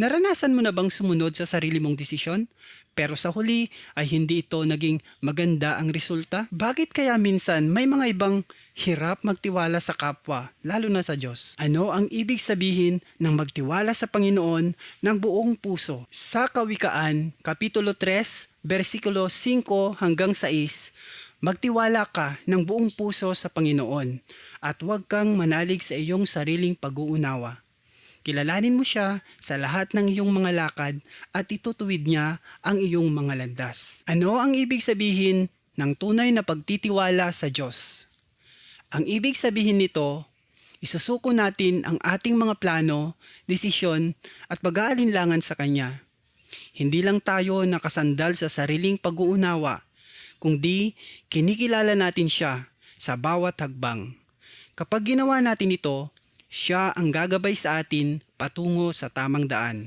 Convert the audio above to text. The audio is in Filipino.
Naranasan mo na bang sumunod sa sarili mong desisyon? Pero sa huli ay hindi ito naging maganda ang resulta? Bakit kaya minsan may mga ibang hirap magtiwala sa kapwa, lalo na sa Diyos? Ano ang ibig sabihin ng magtiwala sa Panginoon ng buong puso? Sa Kawikaan, Kapitulo 3, versikulo 5 hanggang 6, magtiwala ka ng buong puso sa Panginoon at huwag kang manalig sa iyong sariling pag-uunawa. Kilalanin mo siya sa lahat ng iyong mga lakad at itutuwid niya ang iyong mga landas. Ano ang ibig sabihin ng tunay na pagtitiwala sa Diyos? Ang ibig sabihin nito, isusuko natin ang ating mga plano, desisyon at pag-aalinlangan sa Kanya. Hindi lang tayo nakasandal sa sariling pag-uunawa, kundi kinikilala natin siya sa bawat hagbang. Kapag ginawa natin ito, siya ang gagabay sa atin patungo sa tamang daan.